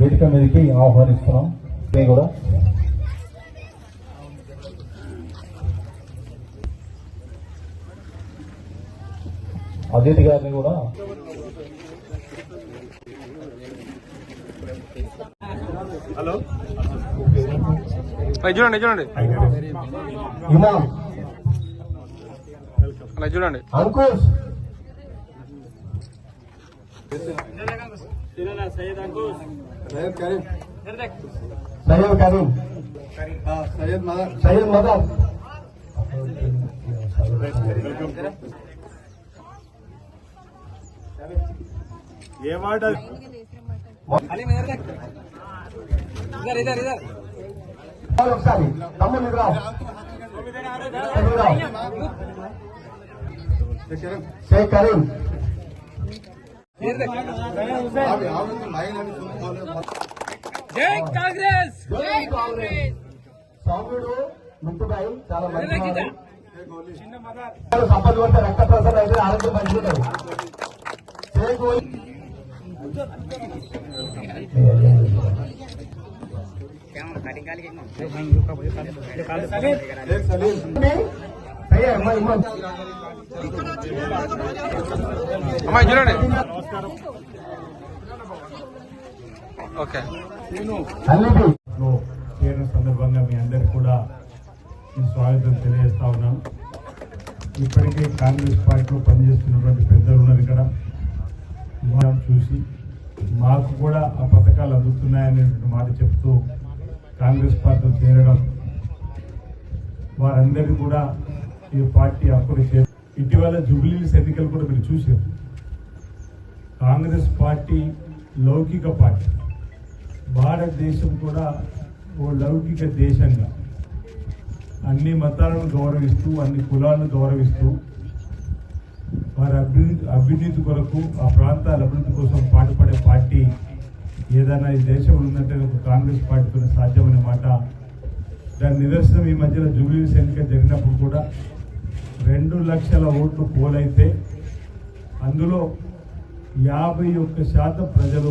వేదిక మీదకి ఆహ్వానిస్తున్నాం. ఇది కూడా. అదితి గారిని కూడా. అలా చూడండి చూడండి. ఇమాం అలా చూడండి అంకుష్ సయ్యద్ కరీం సయ్యద్ మదర్ సయ్యద్ మదర్ ఏ మాట ఒకసారి తమ్ముడు రావు షేక్ కరీం జై కాంగ్రెస్! జై కాంగ్రెస్! సౌమ్యుడు ముట్టుబాయి చాలా మంచి సంపద కొడితే రక్త ప్రసరణ అయితే ఆరోగ్యం మంచిది సయ్యద్ ఇమాం, ఇమాం. అమ్మాయి చూడండి. ఓకే. చేరిన సందర్భంగా మీ అందరికి కూడా ఈ స్వాగతం తెలియజేస్తా ఉన్నాను. ఇప్పటికే కాంగ్రెస్ పార్టీలో పనిచేస్తున్నటువంటి పెద్దలు ఉన్నారు ఇక్కడ. మనం చూసి మాకు కూడా ఆ పథకాలు అందుతున్నాయనేటువంటి మాట చెప్తూ కాంగ్రెస్ పార్టీలో చేరడం వారందరికీ కూడా ఈ పార్టీ అప్పుడు ఇటీవల జూబ్లీస్ ఎన్నికలు కూడా మీరు చూసారు కాంగ్రెస్ పార్టీ లౌకిక పార్టీ. భారతదేశం కూడా ఓ లౌకిక దేశంగా. అన్ని మతాలను గౌరవిస్తూ అన్ని కులాలను గౌరవిస్తూ వారి అభివృద్ధి అభివృద్ధి కొరకు ఆ ప్రాంతాల అభివృద్ధి కోసం పాటుపడే పార్టీ ఏదైనా ఈ దేశంలో ఉందంటే ఒక కాంగ్రెస్ పార్టీతో సాధ్యమనే మాట. దాని నిదర్శనం ఈ మధ్యలో జూబ్లీస్ ఎన్నిక జరిగినప్పుడు కూడా రెండు లక్షల ఓట్లు పోలైతే అందులో యాభై ఒక్క శాతం ప్రజలు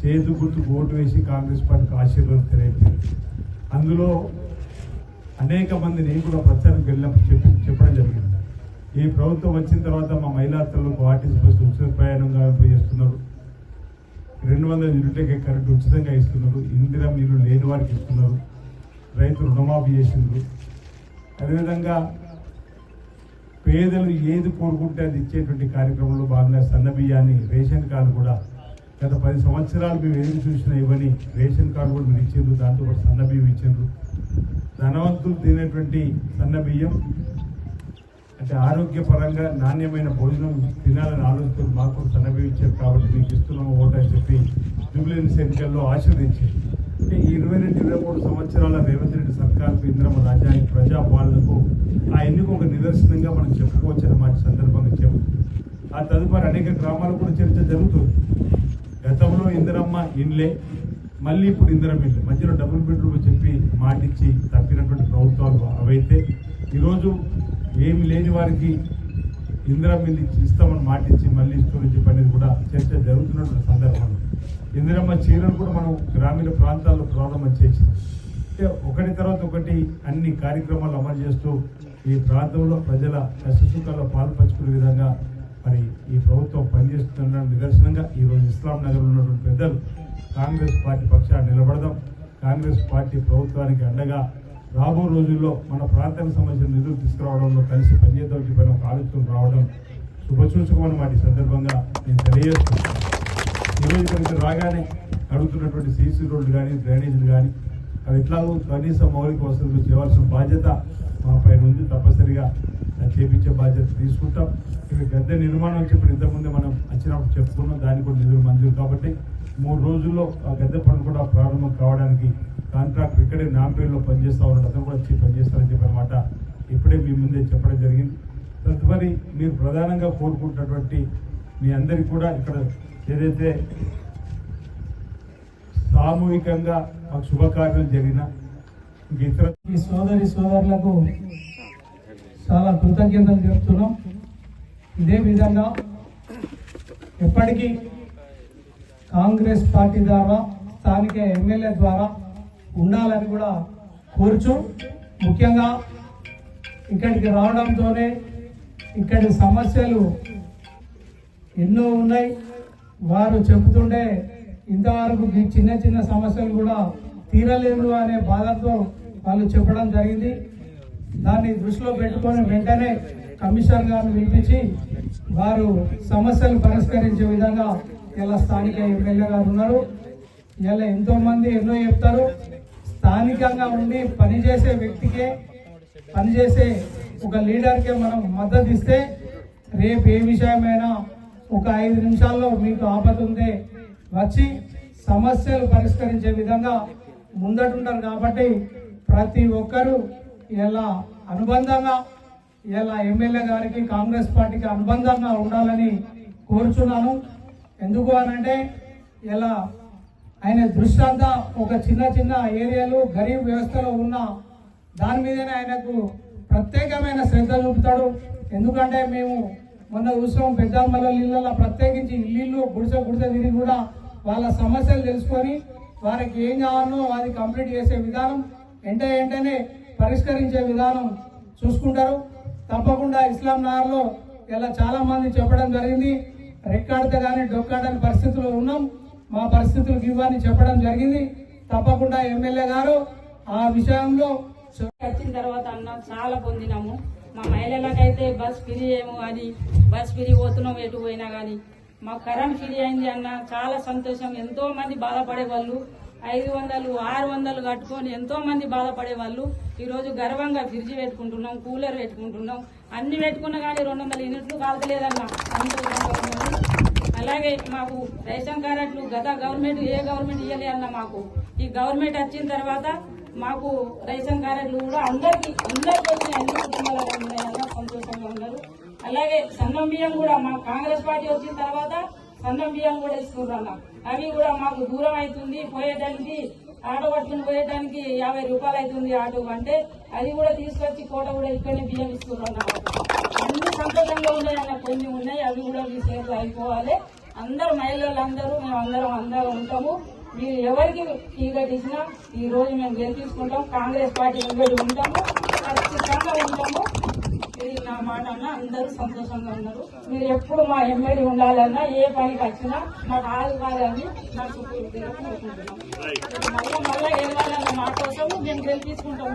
చేతు గుర్తుకు ఓటు వేసి కాంగ్రెస్ పార్టీకి ఆశీర్వాదం తెలియదు అందులో అనేక మంది నేను కూడా ప్రచారం వెళ్ళినప్పుడు చెప్పి చెప్పడం జరిగింది. ఈ ప్రభుత్వం వచ్చిన తర్వాత మా మహిళాతలకు ఆర్టీసీ బస్సు ఉచిత ప్రయాణంగా చేస్తున్నారు రెండు వందల యూనిట్లకే కరెంట్ ఉచితంగా ఇస్తున్నారు. ఇందిరా మీరు లేని వారికి ఇస్తున్నారు. రైతు రుణమాఫీ చేసిండ్రు. అదేవిధంగా పేదలు ఏది కోరుకుంటే అది ఇచ్చేటువంటి కార్యక్రమంలో భాగంగా సన్నబియ్యాన్ని రేషన్ కార్డు కూడా గత పది సంవత్సరాలు మేము ఎదురు చూసినా ఇవ్వని రేషన్ కార్డు కూడా మీరు ఇచ్చిండ్రు దాంతో కూడా సన్నబియ్యం ఇచ్చిండ్రు. ధనవంతులు తినేటువంటి సన్న బియ్యం అంటే ఆరోగ్యపరంగా నాణ్యమైన భోజనం తినాలని ఆలోచిస్తూ మాకు సన్నబియ్యం ఇచ్చారు కాబట్టి మీకు ఇస్తున్నాము ఓటు అని చెప్పి జూబ్లీ ఎన్నికల్లో ఆశీర్వదించారు. అంటే ఈ ఇరవై రెండు ఇరవై మూడు సంవత్సరాల రేవంత్ రెడ్డి సర్కార్కు ఇంద్రమ రాజ్యానికి ప్రజాపాలనకు ఆ ఎన్నిక ఒక నిదర్శనంగా మనం చెప్పుకోవచ్చు అన్నమాట సందర్భంగా చెప్పు. ఆ తదుపరి అనేక గ్రామాలు కూడా చర్చ జరుగుతుంది. గతంలో ఇందిరమ్మ ఇండ్లే మళ్ళీ ఇప్పుడు ఇందిరం ఇల్లు మధ్యలో డబుల్ బెడ్రూమ్ చెప్పి మాటిచ్చి తప్పినటువంటి ప్రభుత్వాలు అవైతే ఈరోజు ఏమి లేని వారికి ఇందిరా ఇల్లు ఇచ్చి ఇస్తామని మాటిచ్చి మళ్ళీ ఇస్తూ నుంచి అనేది కూడా చర్చ జరుగుతున్నటువంటి సందర్భంలో. ఇందిరమ్మ చీరలు కూడా మనం గ్రామీణ ప్రాంతాల్లో ప్రారంభం చేసినాం. అంటే ఒకటి తర్వాత ఒకటి అన్ని కార్యక్రమాలు అమలు చేస్తూ ఈ ప్రాంతంలో ప్రజల కష్టసుఖాల్లో పాలు పంచుకునే విధంగా మరి ఈ ప్రభుత్వం పనిచేస్తున్న నిదర్శనంగా ఈ రోజు ఇస్లాం నగర్ ఉన్నటువంటి పెద్దలు కాంగ్రెస్ పార్టీ పక్షాన్ని నిలబడదాం. కాంగ్రెస్ పార్టీ ప్రభుత్వానికి అండగా రాబో రోజుల్లో మన ప్రాంతానికి సంబంధించిన నిధులు తీసుకురావడంలో కలిసి పనిచేద్దాం చెప్పిన ఒక ఆలోచన రావడం శుభసూచకమని మాట ఈ సందర్భంగా నేను తెలియజేస్తున్నాను. నివేదిక రాగానే అడుగుతున్నటువంటి సీసీ రోడ్లు కానీ డ్రైనేజీలు కానీ అవి ఎట్లాగో కనీస మౌలిక వసతులు చేయవలసిన బాధ్యత మా పైన ఉంది. తప్పనిసరిగా అది చేపించే బాధ్యత తీసుకుంటాం. ఇవి గద్దె నిర్మాణం చెప్పిన ఇంతకుముందే మనం వచ్చినప్పుడు చెప్పుకున్నాం. దానికి కూడా నిధులు మంజూరు కాబట్టి మూడు రోజుల్లో ఆ గద్దె పనులు కూడా ప్రారంభం కావడానికి కాంట్రాక్ట్ ఇక్కడే నాంపేరులో పనిచేస్తూ ఉన్నాడు. అతను కూడా వచ్చి పనిచేస్తారని చెప్పనమాట. ఇప్పుడే మీ ముందే చెప్పడం జరిగింది. తదుపరి మీరు ప్రధానంగా కోరుకుంటున్నటువంటి మీ అందరికీ కూడా ఇక్కడ ఏదైతే సామూహికంగా మాకు శుభకార్యాలు జరిగినా ఇంక ఇతర ఈ సోదరి సోదరులకు చాలా కృతజ్ఞతలు చెప్తున్నాం. ఇదే విధంగా ఎప్పటికీ కాంగ్రెస్ పార్టీ ద్వారా స్థానిక ఎమ్మెల్యే ద్వారా ఉండాలని కూడా కోరుచు ముఖ్యంగా ఇక్కడికి రావడంతోనే ఇక్కడి సమస్యలు ఎన్నో ఉన్నాయి. వారు చెబుతుండే ఇంతవరకు ఈ చిన్న చిన్న సమస్యలు కూడా తీరలేదు అనే బాధతో వాళ్ళు చెప్పడం జరిగింది. దాన్ని దృష్టిలో పెట్టుకొని వెంటనే కమిషనర్ గారిని పిలిపించి వారు సమస్యలు పరిష్కరించే విధంగా ఇలా స్థానిక ఎమ్మెల్యే గారు ఉన్నారు. ఇలా ఎంతో మంది ఎన్నో చెప్తారు. స్థానికంగా ఉండి పనిచేసే వ్యక్తికే పనిచేసే ఒక లీడర్కే మనం మద్దతు ఇస్తే రేపు ఏ విషయమైనా ఒక ఐదు నిమిషాల్లో మీకు ఆపద ఉంటే వచ్చి సమస్యలు పరిష్కరించే విధంగా ముందటుంటారు కాబట్టి ప్రతి ఒక్కరూ ఇలా అనుబంధంగా ఇలా ఎమ్మెల్యే గారికి కాంగ్రెస్ పార్టీకి అనుబంధంగా ఉండాలని కోరుచున్నాను. ఎందుకు అనంటే ఇలా ఆయన దృష్టి అంతా ఒక చిన్న చిన్న ఏరియాలు గరీబ్ వ్యవస్థలో ఉన్న దాని మీదనే ఆయనకు ప్రత్యేకమైన శ్రద్ధ చూపుతాడు. ఎందుకంటే మేము మొన్న చూసాం పెద్దమ్మల ఇళ్ళ ప్రత్యేకించి ఇల్లు గుడిసె గుడిసె తిరిగి కూడా వాళ్ళ సమస్యలు తెలుసుకొని వారికి ఏం కావాలో అది కంప్లీట్ చేసే విధానం వెంట వెంటనే పరిష్కరించే విధానం చూసుకుంటారు. తప్పకుండా ఇస్లాం నగర్లో ఇలా చాలా మంది చెప్పడం జరిగింది. రెక్కాడితే కానీ డొక్కాడని పరిస్థితుల్లో ఉన్నాం. మా పరిస్థితులు ఇవ్వని చెప్పడం జరిగింది. తప్పకుండా ఎమ్మెల్యే గారు ఆ విషయంలో వచ్చిన తర్వాత అన్న చాలా పొందినాము. మా మహిళలకైతే బస్ ఫ్రీ ఏమో అని బస్ ఫ్రీ పోతున్నాం ఎటు పోయినా కానీ మా కరెంట్ ఫ్రీ అయింది అన్న చాలా సంతోషం. ఎంతో మంది బాధపడే వాళ్ళు ఐదు వందలు ఆరు వందలు కట్టుకొని ఎంతో మంది బాధపడే వాళ్ళు గర్వంగా ఫ్రిడ్జ్ పెట్టుకుంటున్నాం కూలర్ పెట్టుకుంటున్నాం. అన్ని పెట్టుకున్నా కానీ రెండు వందల యూనిట్లు కాల్చలేదన్న అలాగే మాకు రేషన్ కార్డులు గత గవర్నమెంట్ ఏ గవర్నమెంట్ ఇవ్వలే అన్న మాకు. ఈ గవర్నమెంట్ వచ్చిన తర్వాత మాకు రేషన్ కార్డులు కూడా అందరికి అందరికి వచ్చిన అన్ని కుటుంబాలకు ఉన్నాయన్న సంతోషంగా ఉన్నారు అలాగే సన్నం బియ్యం కూడా మా కాంగ్రెస్ పార్టీ వచ్చిన తర్వాత సన్నం బియ్యం కూడా ఇస్తున్నారు అన్న. అవి కూడా మాకు దూరం అవుతుంది పోయేటానికి ఆటో పట్టుకుని పోయేటానికి యాభై రూపాయలు అవుతుంది ఆటో అంటే అది కూడా తీసుకొచ్చి కోట కూడా ఇక్కడనే బియ్యం ఇస్తున్నారు అన్న. అన్ని సంతోషంగా ఉన్నాయన్న కొన్ని ఉన్నాయి అవి కూడా మీ చేతులు అయిపోవాలి. అందరూ మహిళలందరూ మేము అందరం అందరం ఉంటాము. మీరు ఎవరికి టికెట్ ఇచ్చినా ఈ రోజు మేము గెలిపించుకుంటాం కాంగ్రెస్ పార్టీ వెంబడి ఉంటాము ఖచ్చితంగా ఉంటాము. ఇది నా మాట అన్న అందరూ సంతోషంగా ఉన్నారు. మీరు ఎప్పుడు మా ఎమ్మెల్యే ఉండాలన్నా ఏ పనికి వచ్చినా మాకు ఆదుకోవాలని నా చుట్టూ మళ్ళీ మళ్ళీ గెలవాలన్న మా కోసం మేము గెలిపించుకుంటాం